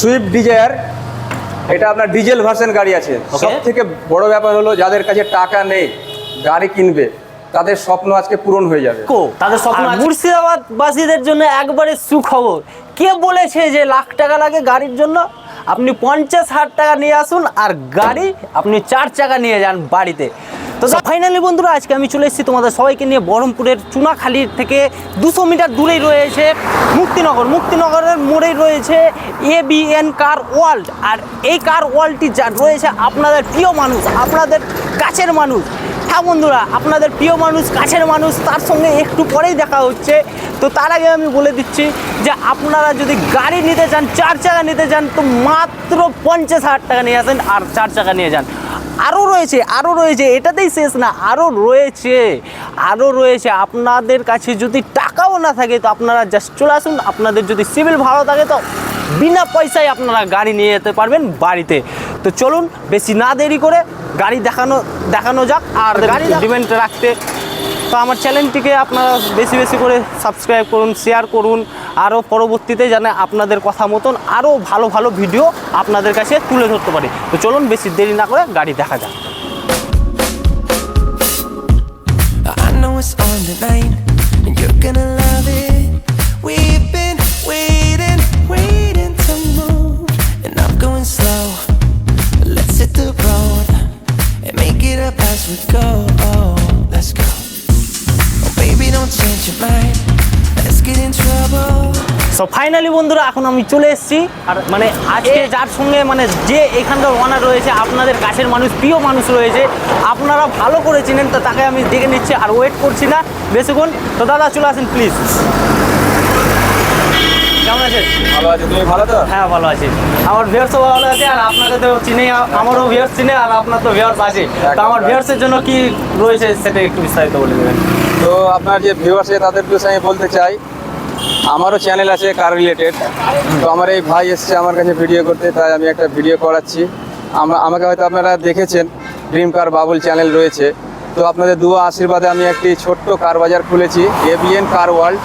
Swift Dzire এটা আপনার diesel version গাড়ি আছে। সব থেকে বড় ব্যাপার হলো যাদের কাছে টাকা নেই গাড়ি কিনবে তাদের স্বপ্ন আজকে পূরণ হয়ে যাবে। কো তাদের স্বপ্ন মুর্শিদাবাদবাসীদের মুর্শিদাবাদ বাসীদের জন্য একবারে সুখবর। কে বলেছে যে লাখ টাকা লাগে গাড়ির জন্য? আপনি পঞ্চাশ হাজার টাকা নিয়ে আসুন আর গাড়ি আপনি চার চাকা নিয়ে যান বাড়িতে। তো ফাইনালি বন্ধুরা, আজকে আমি চলে এসেছি তোমাদের সবাইকে নিয়ে বহরমপুরের চুনাখালীর থেকে দুশো মিটার দূরেই রয়েছে মুক্তিনগর। মুক্তিনগরের মোড়েই রয়েছে A B N car world আর এই কার ওয়ার্ল্ডটি যা রয়েছে আপনাদের প্রিয় মানুষ, আপনাদের কাছের মানুষ হ্যাঁ বন্ধুরা, আপনাদের প্রিয় মানুষ, কাছের মানুষ, তার সঙ্গে একটু পরেই দেখা হচ্ছে। তো তার আগে আমি বলে দিচ্ছি যে আপনারা যদি গাড়ি নিতে চান, চার চাকা নিতে চান, তো মাত্র পঞ্চাশ হাজার টাকা নিয়ে আসেন আর চার চাকা নিয়ে যান। আরও রয়েছে আরও রয়েছে, এটাতেই শেষ না আরও রয়েছে আরও রয়েছে। আপনাদের কাছে যদি টাকাও না থাকে, তো আপনারা জাস্ট চলে আসুন। আপনাদের যদি সিভিল ভালো থাকে, তো বিনা পয়সায় আপনারা গাড়ি নিয়ে যেতে পারবেন বাড়িতে। তো চলুন, বেশি না দেরি করে গাড়ি দেখানো দেখানো যাক আর গাড়ি ডিমেন্ট রাখতে। তো আমার চ্যানেলটিকে আপনারা বেশি বেশি করে সাবস্ক্রাইব করুন শেয়ার করুন আরও পরবর্তীতে যেন আপনাদের কথা মতন আরও ভালো ভালো ভিডিও আপনাদের কাছে তুলে ধরতে পারি। তো চলুন বেশি দেরি না করে গাড়ি দেখা যাক। I know it's on and you're gonna so finally বন্ধুরা এখন আমি চলে এসেছি। আর মানে আজকে যার সঙ্গে মানে যে এখানকার ওনার রয়েছে আপনাদের কাছের মানুষ প্রিয় মানুষ রয়েছে আপনারা ভালো করে চিনেন তো তাকে আমি দেখে নিচ্ছি আর ওয়েট করছি না বেশিক্ষণ। তো দাদা চলে আসেন প্লিজ কেমন আছেন? ভালো আছে তুমি ভালো তো? হ্যাঁ ভালো আছি। আমার ভিউয়ার্সও ভালো আছে আর আপনাকে তো চিনে আমারও ভিউয়ার্স চিনে আর আপনার তো ভিউয়ার্স আছে। তো আমার ভিউয়ার্সের জন্য কি রয়েছে সেটা একটু বিস্তারিত বলে দেবেন। তো আপনার যে ভিউয়ার্স আছে তাদের বিষয়ে আমি বলতে চাই আমারও চ্যানেল আছে কার রিলেটেড তো আমার এই ভাই এসছে আমার কাছে ভিডিও করতে তাই আমি একটা ভিডিও করাচ্ছি। আমা- আমাকে হয়তো আপনারা দেখেছেন ড্রিম কার বাবুল চ্যানেল রয়েছে। তো আপনাদের দুয়া আশীর্বাদে আমি একটি ছোট্ট কার বাজার খুলেছি এবিএন কার ওয়ার্ল্ড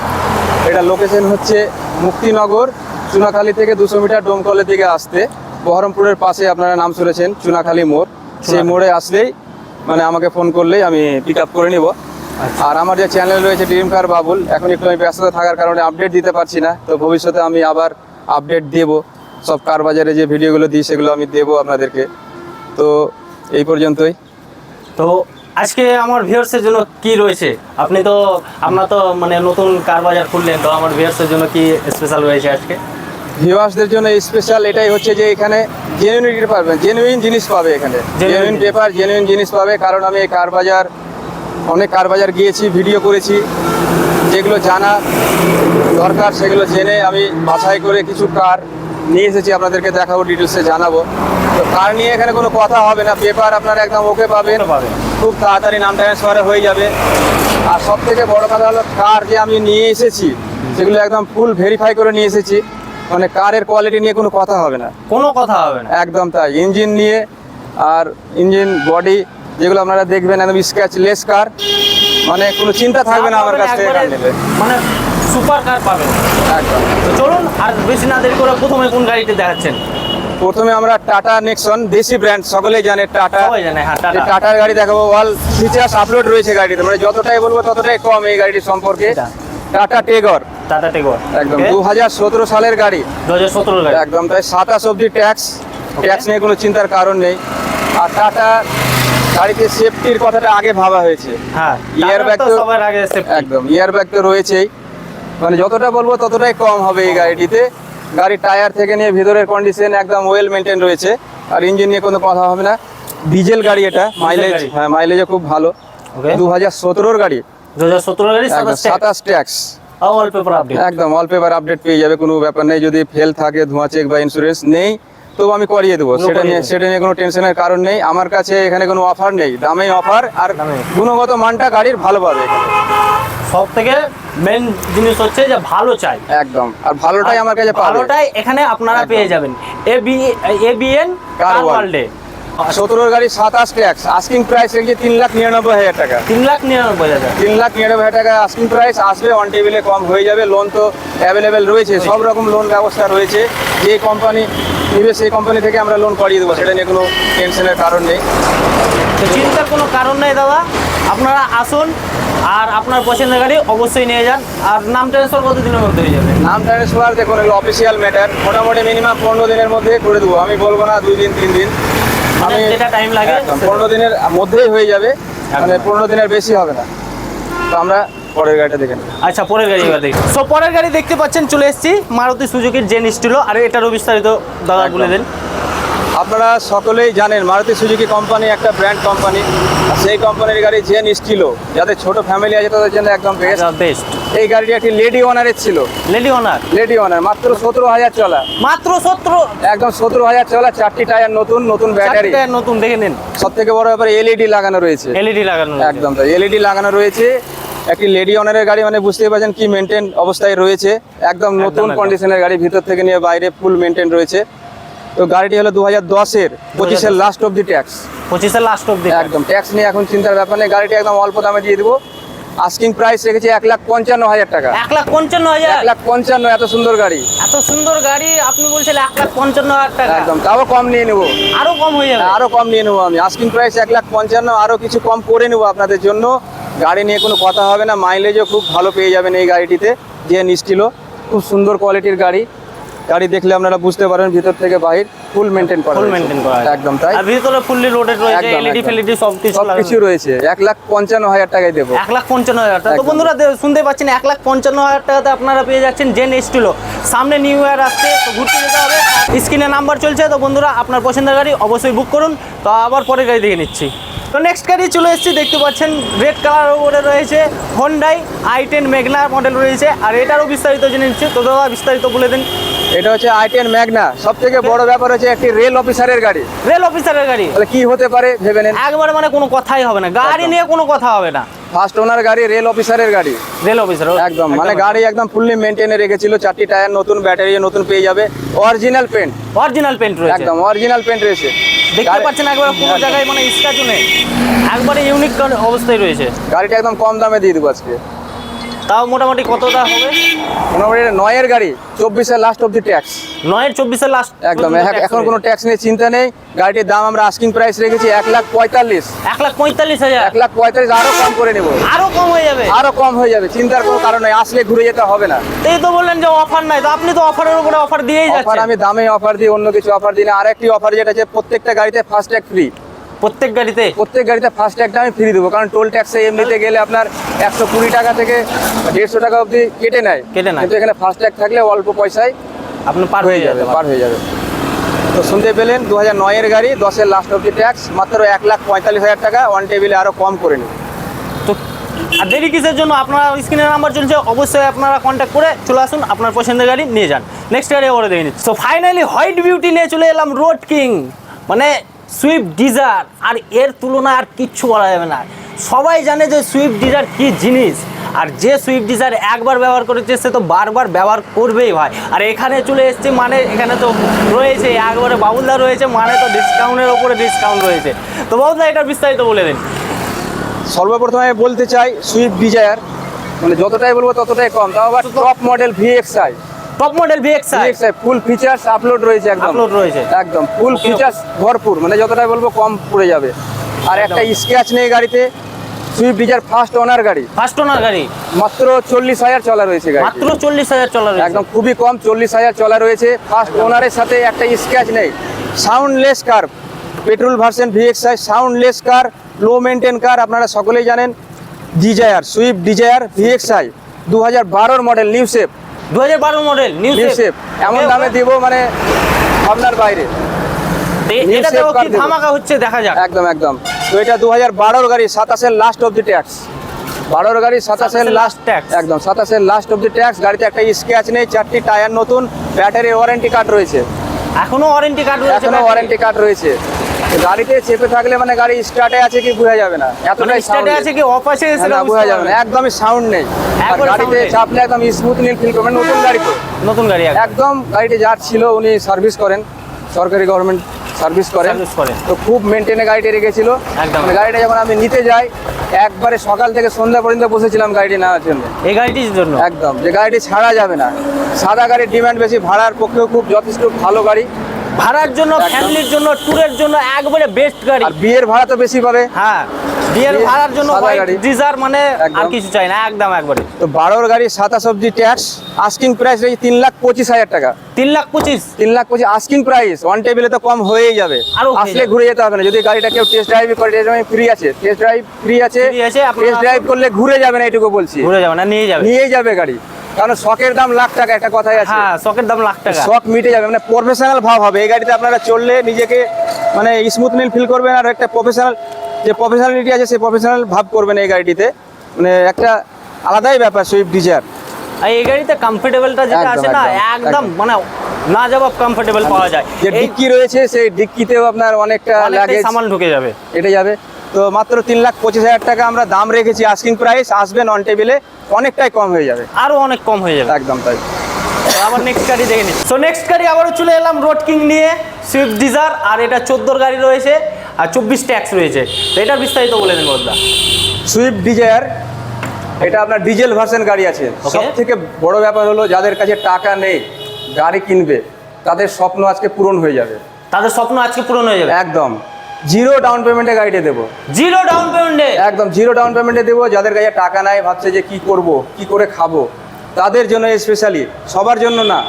এটা লোকেশন হচ্ছে মুক্তিনগর চুনাখালী থেকে দুশো মিটার ডোমকলের দিকে আসতে। বহরমপুরের পাশে আপনারা নাম শুনেছেন চুনাখালী মোড়। সেই মোড়ে আসলেই মানে আমাকে ফোন করলেই আমি পিক আপ করে নিব। আর আমার যে চ্যানেল রয়েছে ড্রিম কার বাবুল এখন একটু আমি ব্যস্ততা থাকার কারণে আপডেট দিতে পারছি না। তো ভবিষ্যতে আমি আবার আপডেট দেব। সব কার বাজারে যে ভিডিওগুলো দিই সেগুলো আমি দেবো আপনাদেরকে। তো এই পর্যন্তই। তো আজকে আমার ভিউয়ার্সের জন্য কি রয়েছে? আপনি তো আপনার তো মানে নতুন কার বাজার খুললেন তো আমার ভিউয়ার্সের জন্য কি স্পেশাল রয়েছে আজকে? ভিউয়ার্সদের জন্য স্পেশাল এটাই হচ্ছে যে এখানে জেনুইনিটি পাবেন জেনুইন জিনিস পাবে এখানে। জেনুইন পেপার জেনুইন জিনিস পাবে কারণ আমি এই কার বাজার অনেক কার বাজার গিয়েছি ভিডিও করেছি যেগুলো জানা দরকার সেগুলো জেনে আমি বাছাই করে কিছু কার নিয়ে এসেছি আপনাদেরকে দেখাবো ডিটেলসে জানাব। তো কার নিয়ে এখানে কোনো কথা হবে না পেপার আপনারা একদম ওকে পাবেন। পাবেন। খুব তাড়াতাড়ি নাম ট্রান্সফারে হয়ে যাবে। আর সব থেকে বড় কথা হলো কার যে আমি নিয়ে এসেছি সেগুলো একদম ফুল ভেরিফাই করে নিয়ে এসেছি। মানে কারের কোয়ালিটি নিয়ে কোনো কথা হবে না। কোনো কথা হবে না। একদম তাই ইঞ্জিন নিয়ে আর ইঞ্জিন বডি যেগুলো আপনারা দেখবেন একদম স্ক্র্যাচ লেস কার মানে কোনো চিন্তা থাকবে না আমার কাছ থেকে কার নেবে। মানে সুপার কার পাবেন। একদম। তো চলুন আর বেশি না দেরি করে প্রথমে কোন গাড়িতে দেখাচ্ছেন? প্রথমে আমরা টাটা নেক্সন দেশি ব্র্যান্ড সকলেই জানে টাটা জানে হ্যাঁ টাটার গাড়ি দেখাবো অল ফিচার্স আপলোড রয়েছে গাড়িতে মানে যতটাই বলব ততটাই কম এই গাড়িটির সম্পর্কে। টাটা টেগর টাটা টেগর একদম দু হাজার সতেরো সালের গাড়ি। দু হাজার সতেরো একদম তাই সাতাশ অব্দি ট্যাক্স ট্যাক্স নিয়ে কোনো চিন্তার কারণ নেই। আর টাটা গাড়িতে সেফটির কথাটা আগে ভাবা হয়েছে। হ্যাঁ টাটার bag তো সবার আগে একদম ইয়ার ব্যাগ তো রয়েছেই। মানে যতটা বলব ততটাই কম হবে এই গাড়িটিতে। গাড়ির টায়ার থেকে নিয়ে ভিতরের কন্ডিশন একদম ওয়েল মেনটেন রয়েছে। আর ইঞ্জিন নিয়ে কোনো কথা হবে না। ডিজেল গাড়ি এটা মাইলেজ। হ্যাঁ মাইলেজও খুব ভালো। দু হাজার সতেরোর গাড়ি। দু হাজার সতেরো গাড়ি সাতাশ ট্যাক্স একদম অল পেপার আপডেট পেয়ে যাবে কোনো ব্যাপার নেই। যদি ফেল থাকে ধোঁয়া চেক বা ইন্স্যুরেন্স নেই তো আমি করিয়ে দেবো। সেটা নিয়ে সেটা নিয়ে কোনো টেনশনের কারণ নেই। আমার কাছে এখানে কোনো অফার নেই। দামে অফার আর গুণগত মানটা গাড়ির ভালো পাবে। সব থেকে মেন জিনিস হচ্ছে যে ভালো চাই। একদম। আর ভালোটাই আমার কাছে ভালোটাই এখানে আপনারা পেয়ে যাবেন। A B A B N car ওয়ার্ল্ডে সতেরোর গাড়ি সাতাশ ট্যাক্স। আস্কিং প্রাইস রেখেছে তিন লাখ নিরানব্বই হাজার টাকা। তিন লাখ নিরানব্বই হাজার। তিন লাখ নিরানব্বই হাজার টাকা আস্কিং প্রাইস আসবে অন টেবিলে কম হয়ে যাবে লোন তো অ্যাভেলেবেল রয়েছে সব রকম লোন ব্যবস্থা রয়েছে। যে কোম্পানি নিবে সেই কোম্পানি থেকে আমরা লোন করিয়ে দেবো সেটা নিয়ে কোনো টেনশনের কারণ নেই। চিন্তার কোনো কারণ নেই দাদা। আপনারা আসুন আর আপনার পছন্দের গাড়ি অবশ্যই নিয়ে যান। আর নাম ট্রান্সফার কত দিনের মধ্যে হয়ে যাবে? নাম ট্রান্সফার দেখুন অফিসিয়াল ম্যাটার মোটামুটি মিনিমাম পনেরো দিনের মধ্যে করে দেবো। আমি বলব না দুই দিন তিন দিন। মানে যেটা time লাগে, একদম সেটা- পনেরো দিনের মধ্যেই হয়ে যাবে মানে পনেরো দিনের বেশি হবে না। তো আমরা পরের গাড়িটা দেখে নেব। আচ্ছা পরের গাড়ি এবার দেখি। সো পরের গাড়ি দেখতে পাচ্ছেন চলে এসেছি মারুতি সুজুকির জেন স্টিল আর এটারও বিস্তারিত দাদা বলে দেন। আপনারা সকলেই জানেন মারুতি সুজুকি কোম্পানি একটা ব্র্যান্ড কোম্পানি সেই কোম্পানির গাড়ি জেন স্টিলো যাদের ছোট ফ্যামিলি আছে তাদের জন্য একদম বেস্ট বেস্ট এই গাড়িটি একটি লেডি ওনারের ছিল। লেডি ওনার? লেডি ওনার মাত্র সতেরো হাজার চলা। মাত্র সতেরো? একদম সতেরো হাজার চলা চারটি টায়ার নতুন নতুন ব্যাটারি। নতুন দেখে নিন। সব থেকে বড় ব্যাপার এলইডি লাগানো রয়েছে। এলইডি লাগানো একদম এলইডি লাগানো রয়েছে। একটি লেডি অনারের গাড়ি মানে বুঝতেই পারছেন কি মেনটেন অবস্থায় রয়েছে। একদম নতুন। কন্ডিশনের গাড়ি ভিতর থেকে নিয়ে বাইরে ফুল মেনটেন রয়েছে। তো গাড়িটি হলো দু হাজার দশের পঁচিশের লাস্ট অফ দি ট্যাক্স পঁচিশের লাস্ট অব্দি একদম ট্যাক্স নিয়ে এখন চিন্তার ব্যাপার নেই। গাড়িটি একদম অল্প দামে দিয়ে দেবো। আস্কিং প্রাইস রেখেছি এক লাখ পঞ্চান্ন হাজার টাকা। এক লাখ পঞ্চান্ন হাজার? এক লাখ পঞ্চান্ন এত সুন্দর গাড়ি। এত সুন্দর গাড়ি আপনি বলছেন এক লাখ পঞ্চান্ন হাজার টাকা। একদম তাও কম নিয়ে নেব। আরও কম হয়ে যাবে? আরও কম নিয়ে নেব আমি। আস্কিং প্রাইস এক লাখ পঞ্চান্ন আরও কিছু কম করে নেব আপনাদের জন্য। গাড়ি নিয়ে কোনো কথা হবে না। মাইলেজও খুব ভালো পেয়ে যাবেন এই গাড়িটিতে। যে নিস্টিল খুব সুন্দর কোয়ালিটির গাড়ি। গাড়ি দেখলে আপনারা বুঝতে পারেন ভিতর থেকে বাহির ফুল মেনটেন করা ফুল। মেনটেন করা একদম তাই? আর ভিতরে ফুললি লোডেড রয়েছে এলইডি। ফেলিডি সব কিছু সব কিছু রয়েছে। এক লাখ পঞ্চান্ন হাজার টাকায় দেবো। এক লাখ পঞ্চান্ন হাজার টাকা। তো বন্ধুরা শুনতে পাচ্ছেন এক লাখ পঞ্চান্ন হাজার টাকাতে আপনারা পেয়ে যাচ্ছেন জেন স্টিলো সামনে নিউ ইয়ার আসছে তো ঘুরতে যেতে হবে। স্ক্রিনে নাম্বার চলছে তো বন্ধুরা আপনার পছন্দের গাড়ি অবশ্যই বুক করুন। তো আবার পরে গাড়ি দেখে নিচ্ছি। তো নেক্সট গাড়ি চলে এসেছি দেখতে পাচ্ছেন রেড কালার ওপরে রয়েছে Hyundai i ten Magna model রয়েছে। আর এটারও বিস্তারিত জেনে নিচ্ছি। তো দাদা বিস্তারিত বলে দিন। এটা হচ্ছে আই টেন ম্যাগনা। সব থেকে বড় ব্যাপার হচ্ছে একটি রেল অফিসারের গাড়ি। রেল অফিসারের গাড়ি? তাহলে কি হতে পারে? ভেবে নেন। একবার মানে কোনো কথাই হবে না। গাড়ি নিয়ে কোনো কথা হবে না। ফার্স্ট ওনার গাড়ি রেল অফিসারের গাড়ি। রেল অফিসার একদম। মানে গাড়ি একদম ফুললি মেনটেনে রেখেছিল। চারটি টায়ার নতুন ব্যাটারি নতুন পেয়ে যাবে। অরিজিনাল পেন্ট অরিজিনাল পেন্ট রয়েছে। একদম অরিজিনাল পেন্ট রয়েছে। দেখতে পাচ্ছেন একবার কোনো। জায়গায় মানে স্ক্র্যাচও নেই। একবারে ইউনিক অবস্থায় রয়েছে। গাড়িটা একদম কম দামে দিয়ে দেবো আজকে। তাও মোটামুটি কতটা হবে? মোটামুটি নয়ের গাড়ি চব্বিশের লাস্ট অফ দি ট্যাক্স নয়ের চব্বিশের লাস্ট একদম এক- এখন কোনো ট্যাক্স নিয়ে চিন্তা নেই। গাড়িটির দাম আমরা আস্কিং প্রাইস রেখেছি এক লাখ পঁয়তাল্লিশ। এক লাখ পঁয়তাল্লিশ হাজার? এক লাখ পঁয়তাল্লিশ আরও কম করে নেব। আরও কম হয়ে যাবে? আরও কম হয়ে যাবে চিন্তার কোনো কারণ নেই আসলে ঘুরে যেতে হবে না। এই তো বললেন যে অফার নাই তো আপনি তো অফারের উপরে অফার দিয়েই অফার যাচ্ছেন। আমি দামে অফার দিই অন্য কিছু অফার দিই না। আরেকটি অফার যেটা আছে প্রত্যেকটা গাড়িতে ফাস্ট ট্যাগ ফ্রি প্রত্যেক গাড়িতে? প্রত্যেক গাড়িতে ফার্স্ট ট্যাগটা আমি ফ্রি দেবো কারণ টোল ট্যাক্সে এমনিতে গেলে আপনার একশো কুড়ি টাকা থেকে দেড়শো টাকা অবধি কেটে নেয়। কেটে নেয়। কিন্তু এখানে ফার্স্ট ট্যাগ থাকলে অল্প পয়সায় আপনার পার হয়ে যাবে পার হয়ে যাবে। তো শুনতে পেলেন দু হাজার নয়ের গাড়ি দশের লাস্ট অবধি ট্যাক্স মাত্র এক লাখ পঁয়তাল্লিশ হাজার টাকা ওয়ান টেবিলে আরও কম করে নিন। তো আর দেরি কিসের জন্য? আপনারা স্ক্রিনের নাম্বার চলছে অবশ্যই আপনারা কন্ট্যাক্ট করে চলে আসুন আপনার পছন্দের গাড়ি নিয়ে যান। নেক্সট গাড়ি ওরে দেখে নিচ্ছি। তো ফাইনালি হোয়াইট বিউটি নিয়ে চলে এলাম রোড কিং মানে সুইফট ডিজার আর এর তুলনা আর কিচ্ছু বলা যাবে না। সবাই জানে যে সুইফট ডিজার কি জিনিস। আর যে সুইফট ডিজার একবার ব্যবহার করেছে সে তো বারবার ব্যবহার করবেই ভাই। আর এখানে চলে এসছে মানে এখানে তো রয়েছে একবারে বাবুলদা রয়েছে মানে তো ডিসকাউন্টের ওপরে ডিসকাউন্ট রয়েছে। তো বাবুলদা এটার বিস্তারিত বলে দিন। সর্বপ্রথমে আমি বলতে চাই সুইফট ডিজায়ার মানে যতটাই বলব ততটাই কম। তাও আবার top model VXI top model VXI full features upload রয়েছে একদম। আপলোড রয়েছে। একদম ফুল. ফিচার্স ভরপুর মানে যতটাই বলব কম পড়ে যাবে। আর একটা স্ক্র্যাচ নেই গাড়িতে সুইফট ডিজার ফার্স্ট ওনার গাড়ি। ফার্স্ট ওনার গাড়ি। মাত্র চল্লিশ হাজার চলা রয়েছে গাড়ি মাত্র চল্লিশ হাজার চলা রয়েছে। একদম খুবই কম চল্লিশ হাজার চলা রয়েছে। ফার্স্ট ওনারের সাথে একটা স্ক্র্যাচ নেই। Soundless car petrol version VXI soundless car low maintain car আপনারা সকলেই জানেন। ডিজায়ার সুইফট ডিজায়ার ভিএক্সআই দু হাজার বারোর মডেল নিউ শেপ দু হাজার বারো মডেল নিউ শেপ এমন দামে দিব মানে আপনার বাইরে। new এটা shape দেখো car কি ধামাকা হচ্ছে দেখা যাক। একদম একদম। তো এটা দু হাজার বারোর গাড়ি সাতাশের লাস্ট অফ দি ট্যাক্স বারোর গাড়ি সাতাশের 27 লাস্ট tax। একদম সাতাশের লাস্ট অফ দি ট্যাক্স গাড়িতে একটা স্ক্র্যাচ নেই চারটি টায়ার নতুন ব্যাটারি ওয়ারেন্টি কার্ড রয়েছে। এখনও ওয়ারেন্টি কার্ড রয়েছে এখনও ওয়ারেন্টি কার্ড রয়েছে। গাড়িতে চেপে থাকলে মানে গাড়ি স্টার্টে আছে কি বোঝা যাবে না। মানে এতটাই স্টার্টে আছে কি অফ আছে সেটা বোঝা যাবে না একদমই সাউন্ড নেই। আর গাড়িতে। চাপলে একদম স্মুথলি ফিল করবেন নতুন গাড়ি তো। নতুন গাড়ি একদম। গাড়িটি যার ছিল উনি সার্ভিস করেন। সরকারি গভর্নমেন্ট সার্ভিস করেন। তো খুব মেনটেনে গাড়িটা রেখেছিল। একদম। মানে গাড়িটা যখন আমি নিতে যাই একবারে সকাল থেকে সন্ধ্যা পর্যন্ত বসেছিলাম গাড়িটি নেওয়ার জন্য। এই গাড়িটির জন্য? একদম। যে গাড়িটি ছাড়া যাবে না। সাদা গাড়ির ডিমান্ড বেশি ভাড়ার পক্ষেও খুব যথেষ্ট ভালো গাড়ি। ভাড়ার জন্য ফ্যামিলির জন্য ট্যুরের জন্য একবারে বেস্ট গাড়ি। আর বিয়ের ভাড়া তো বেশি পাবে। হ্যাঁ বিয়ের ভাড়ার জন্য ডিজার মানে আর। কিছু চাই না একদম একবারে। তো বারোর গাড়ি সাতা সবজি ট্যাক্স আস্কিং প্রাইস রয়েছে তিন লাখ পঁচিশ হাজার টাকা। তিন লাখ পঁচিশ? তিন লাখ পঁচিশ আস্কিং প্রাইস ওয়ান টেবিলে তো কম হয়েই যাবে। আর আসলে ঘুরে যেতে হবে না যদি গাড়িটা কেউ টেস্ট ড্রাইভ করে টেস্ট ড্রাইভ ফ্রি আছে টেস্ট ড্রাইভ ফ্রি আছে টেস্ট ড্রাইভ করলে ঘুরে যাবে না এটুকু বলছি। ঘুরে যাবে না নিয়ে যাবে। নিয়েই যাবে গাড়ি। কারণ শখের দাম লাখ টাকা একটা কথাই আছে। হ্যাঁ শখের দাম লাখ টাকা। শখ মিটে যাবে মানে প্রফেশনাল ভাব হবে। এই গাড়িতে আপনারা চললে নিজেকে মানে স্মুথনেল ফিল করবেন আর একটা প্রফেশনাল যে প্রফেশনালিটি আছে সেই প্রফেশনাল ভাব করবেন এই গাড়িটিতে। মানে একটা আলাদাই ব্যাপার সুইফট ডিজায়ার আর এই গাড়িতে কমফোর্টেবলটা যেটা আছে না একদম। মানে না জবাব কমফোর্টেবল পাওয়া যায়। যে ডিক্কি রয়েছে সেই ডিক্কিতেও আপনার অনেকটা লাগেজ সামান ঢুকে যাবে। এটা যাবে। তো মাত্র তিন লাখ পঁচিশ হাজার টাকা আমরা দাম রেখেছি আস্কিং প্রাইস আসবেন অন টেবিলে অনেকটাই কম হয়ে যাবে। আরও অনেক কম হয়ে যাবে। একদম তাই। আবার নেক্সট গাড়ি দেখে নিচ্ছি সো নেক্সট গাড়ি আবারও চলে এলাম রোড কিং নিয়ে সুইফট ডিজার আর এটা চোদ্দোর গাড়ি রয়েছে আর চব্বিশ ট্যাক্স রয়েছে। তো এটা বিস্তারিত বলে দেন বদলা সুইফট ডিজায়ার এটা আপনার ডিজেল ভার্সন গাড়ি আছে। সব থেকে বড় ব্যাপার হলো যাদের কাছে টাকা নেই গাড়ি কিনবে তাদের স্বপ্ন আজকে পূরণ হয়ে যাবে। তাদের স্বপ্ন আজকে পূরণ হয়ে যাবে। একদম। জিরো ডাউন পেমেন্টে গাড়িটা দেবো। জিরো ডাউন পেমেন্টে? একদম জিরো ডাউন পেমেন্টে দেবো। যাদের কাছে টাকা নাই ভাবছে যে কি করব কি করে খাব তাদের জন্য স্পেশালি সবার জন্য না।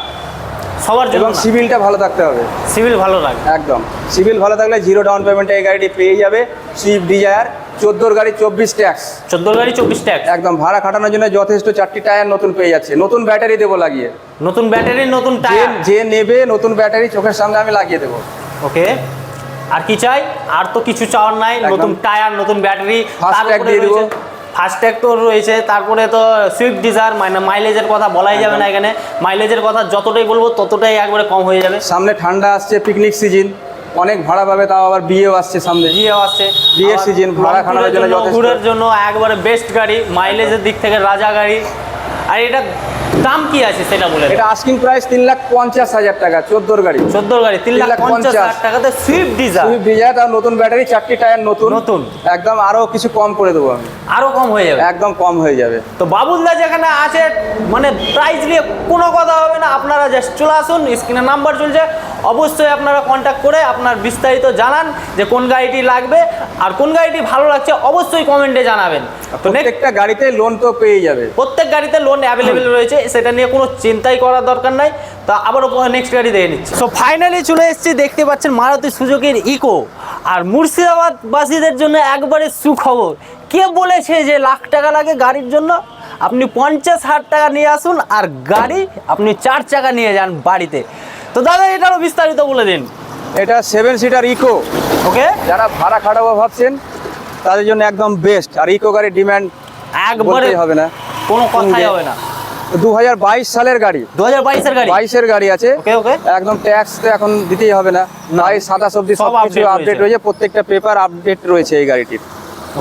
সবার জন্য এবং সিভিলটা ভালো থাকতে হবে। সিভিল ভালো লাগে একদম। সিভিল ভালো থাকলে জিরো ডাউন পেমেন্টে এই গাড়িটি পেয়ে যাবে। সুইফট ডিজায়ার চোদ্দোর গাড়ি চব্বিশ ট্যাক্স চোদ্দোর গাড়ি চব্বিশ ট্যাক্স একদম ভাড়া খাটানোর জন্য যথেষ্ট চারটি টায়ার নতুন পেয়ে যাচ্ছে। নতুন ব্যাটারি দেবো লাগিয়ে। নতুন ব্যাটারি নতুন টায়ার? যে নেবে নতুন ব্যাটারি চোখের সামনে আমি লাগিয়ে দেবো। ওকে আর কি চাই? আর তো কিছু চাওয়ার নাই নতুন টায়ার নতুন ব্যাটারি Fast tag দিয়ে দিবো। ফাস্ট ট্যাগ তো রয়েছে তারপরে তো সুইফট ডিজার মানে মাইলেজের কথা বলাই যাবে না এখানে। মাইলেজের কথা যতটাই বলব ততটাই একবারে কম হয়ে যাবে। সামনে ঠান্ডা আসছে পিকনিক সিজন অনেক ভাড়া পাবে তাও আবার বিয়েও আসছে সামনে। বিয়েও আসছে। বিয়ের সিজন ভাড়া জন্য ঘুরের জন্য একবারে বেস্ট গাড়ি মাইলেজের দিক থেকে রাজা গাড়ি। আর এটা দাম কি আছে সেটা বলে এটা আস্কিং প্রাইস তিন লাখ পঞ্চাশ হাজার টাকা চোদ্দোর গাড়ি। চোদ্দোর গাড়ি তিন লাখ পঞ্চাশ হাজার টাকাতে সুইফট ডিজায়ার সুইফট ডিজায়ার তার নতুন ব্যাটারি চারটি টায়ার নতুন। নতুন। একদম আরও কিছু কম করে দেবো আমি। আরও কম হয়ে যাবে। একদম কম হয়ে যাবে। তো বাবুলদা যেখানে আছে মানে প্রাইস নিয়ে কোনো কথা হবে না আপনারা জাস্ট চলে আসুন স্ক্রিনে নাম্বার চলছে। অবশ্যই আপনারা কন্ট্যাক্ট করে আপনার বিস্তারিত জানান যে কোন গাড়িটি লাগবে আর কোন গাড়িটি ভালো লাগছে অবশ্যই কমেন্টে জানাবেন। প্রত্যেকটা গাড়িতে লোন তো পেয়ে যাবে। প্রত্যেক গাড়িতে লোন অ্যাভেলেবেল রয়েছে সেটা নিয়ে কোনো চিন্তাই করার দরকার নাই। তা আবারও নেক্সট গাড়ি দেখে নিচ্ছি। সো ফাইনালি চলে এসেছি দেখতে পাচ্ছেন মারুতি সুজুকির ইকো আর মুর্শিদাবাদ বাসীদের জন্য একবারে সুখবর। কে বলেছে যে লাখ টাকা লাগে গাড়ির জন্য? আপনি পঞ্চাশ হাজার টাকা নিয়ে আসুন আর গাড়ি আপনি চার চাকা নিয়ে যান বাড়িতে। তো দাদা এটারও বিস্তারিত বলে দিন। এটা সেভেন সিটার ইকো ওকে? যারা ভাড়া খাটাবো ভাবছেন তাদের জন্য একদম বেস্ট আর ইকো গাড়ির ডিমান্ড একবারে হবে না। কোনো কথাই হবে না। দু হাজার বাইশ সালের গাড়ি। দু হাজার বাইশের গাড়ি? বাইশের গাড়ি আছে। ওকে ওকে। একদম ট্যাক্স তো এখন দিতেই হবে না। বাইশ সাতাশ অব্দি সব কিছু আপডেট রয়েছে। প্রত্যেকটা পেপার আপডেট রয়েছে এই গাড়িটির.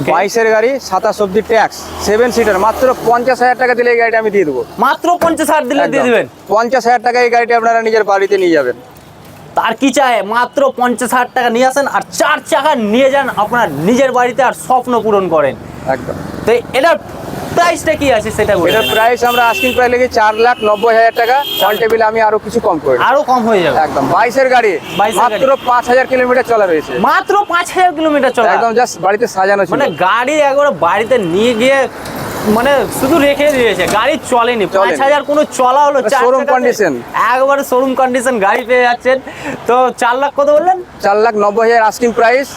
বাইশের গাড়ি সাতাশ অব্দি ট্যাক্স সেভেন সিটার মাত্র পঞ্চাশ হাজার টাকা দিলে এই গাড়িটা আমি দিয়ে দেবো। মাত্র পঞ্চাশ হাজার দিলে দিয়ে দেবেন? পঞ্চাশ হাজার টাকা এই গাড়িটা আপনারা নিজের বাড়িতে নিয়ে যাবেন। তার কি চায়? মাত্র পঞ্চাশ হাজার টাকা নিয়ে আসেন আর চার চাকা নিয়ে যান আপনার নিজের বাড়িতে আর স্বপ্ন পূরণ করেন। একদম। তো এটার প্রাইসটা কি আছে সেটা বলে এটার প্রাইস আমরা আস্কিং প্রাইস লেগে চার লাখ নব্বই হাজার টাকা। অন টেবিলে আমি আরও কিছু কম করে। আরও কম হয়ে যাবে। একদম। বাইশের গাড়ি। 22 এর মাত্র পাঁচ হাজার কিলোমিটার চলা রয়েছে। মাত্র পাঁচ হাজার কিলোমিটার চলে। একদম জাস্ট বাড়িতে সাজানো ছিল। মানে গাড়ি একবার বাড়িতে নিয়ে গিয়ে মানে শুধু রেখে দিয়েছে। গাড়ি চলেনি। পাঁচ হাজার কোনো চলা হলো। চাকাতে। condition। একবারে শোরুম কন্ডিশন গাড়ি পেয়ে যাচ্ছেন। তো চার লাখ কত বললেন? চার লাখ নব্বই হাজার আস্কিং প্রাইস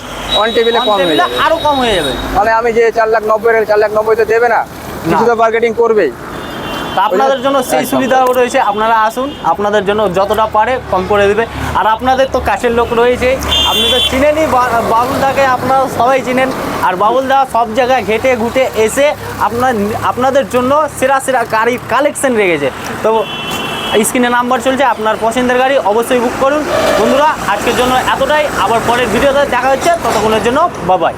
অন টেবিলে কম হয়ে আরও কম হয়ে যাবে। মানে আমি যে চার লাখ নব্বই চার লাখ নব্বই তো দেবে না। কিছু তো মার্কেটিং করবেই। তা আপনাদের জন্য সেই। সুবিধাও রয়েছে আপনারা আসুন আপনাদের জন্য যতটা পারে কম করে দেবে। আর আপনাদের তো কাছের লোক রয়েছে আপনি তো চিনেনই বাবুলদাকে আপনারা সবাই চিনেন। আর বাবুলদা সব জায়গায় ঘেটে ঘুটে এসে আপনার আপনাদের জন্য সেরা সেরা গাড়ি কালেকশন রেখেছে। তো স্ক্রিনে নাম্বার চলছে আপনার পছন্দের গাড়ি অবশ্যই বুক করুন। বন্ধুরা আজকের জন্য এতটাই। আবার পরের ভিডিওতে দেখা হচ্ছে ততক্ষণের জন্য বাবাই